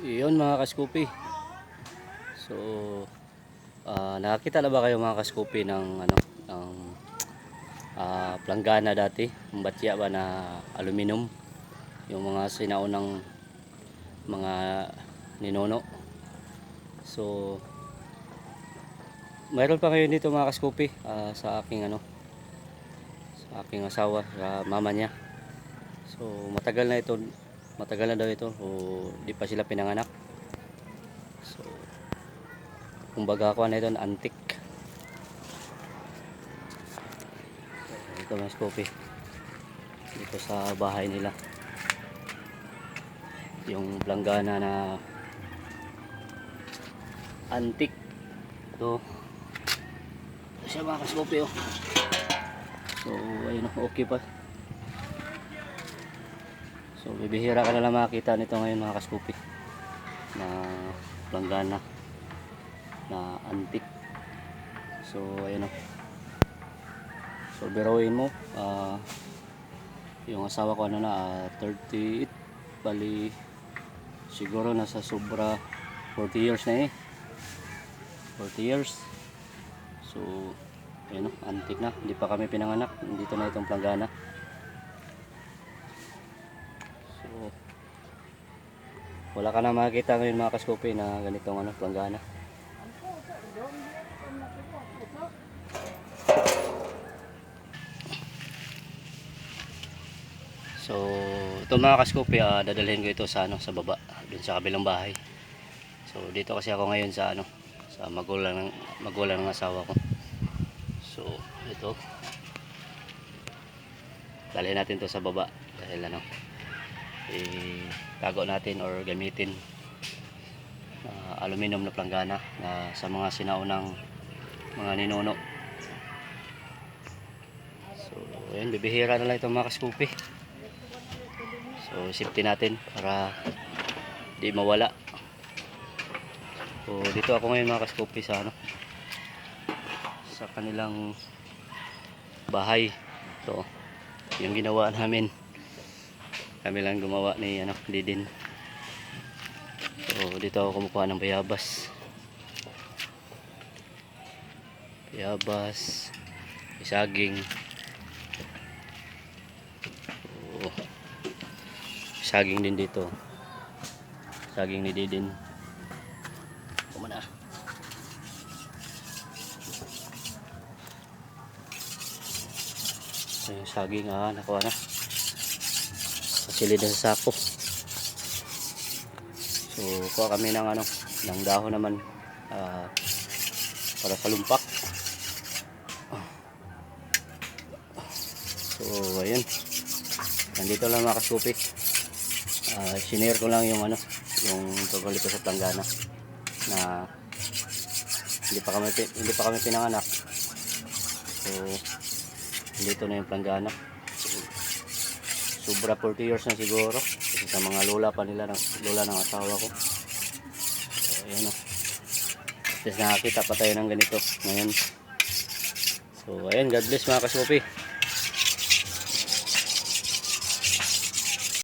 Yun mga kaskupi. So, ah, nakakita na ba kayo mga kaskupi ng ano, ng ah, planggana dati? Batya ba na aluminum? Yung mga sinaunang mga ninono. So, mayroon pa ngayon dito mga kaskupi ah, sa aking ano, sa aking asawa, sa mama niya. So, matagal na ito, matagal na daw ito o di pa sila pinanganak. So, kumbaga ako na ito, antik. Ito mga skopi. Dito sa bahay nila. Yung blanggana na antik. Ito. Ito siya mga kaskopi oh. So, ayun okay pa. So, bibihira ka na lang makakita nito ngayon mga kaskupi na planggana na antik. So, ayun o. So, biruin mo, ah, yung asawa ko ano na, ah, 38, bali, siguro nasa sobra 40 years na eh. 40 years. So, ayun o, antik na. Hindi pa kami pinanganak. Dito na itong planggana. So, wala ka na makikita ngayon mga kaskopi na ganitong ano, planggana. So, ito mga kaskopi, ah, dadalhin ko ito sa ano, sa baba, dun sa kabilang bahay. So, dito kasi ako ngayon sa ano, sa magulang ng magulang ng asawa ko. So, ito. Dalhin natin to sa baba dahil ano, itago natin or gamitin na aluminum na planggana na sa mga sinaunang mga ninuno. So ayan bibihira na lang ito mga kaskupi. So safety natin para di mawala. So dito ako ngayon mga kaskupi sa ano sa kanilang bahay. Ito yung ginawa namin kami lang gumawa ni ano Didin so dito ako kumukuha ng bayabas. Bayabas isaging so, saging din dito. Saging ni Didin kumana so, saging ah nakuha na silid sa sako. So kuha kami ng ano ng dahon naman ah, para sa lumpak. So ayun. Nandito lang mga kasupi uh, sinare ko lang yung ano yung tungkol dito sa planggana na hindi pa kami hindi pa kami pinanganak. So dito na yung planggana sobra 40 years na siguro. Kasi sa mga lola pa nila ng lola ng asawa ko. So ayan o at nakakita pa tayo ng ganito ngayon. So ayan God bless mga kasupi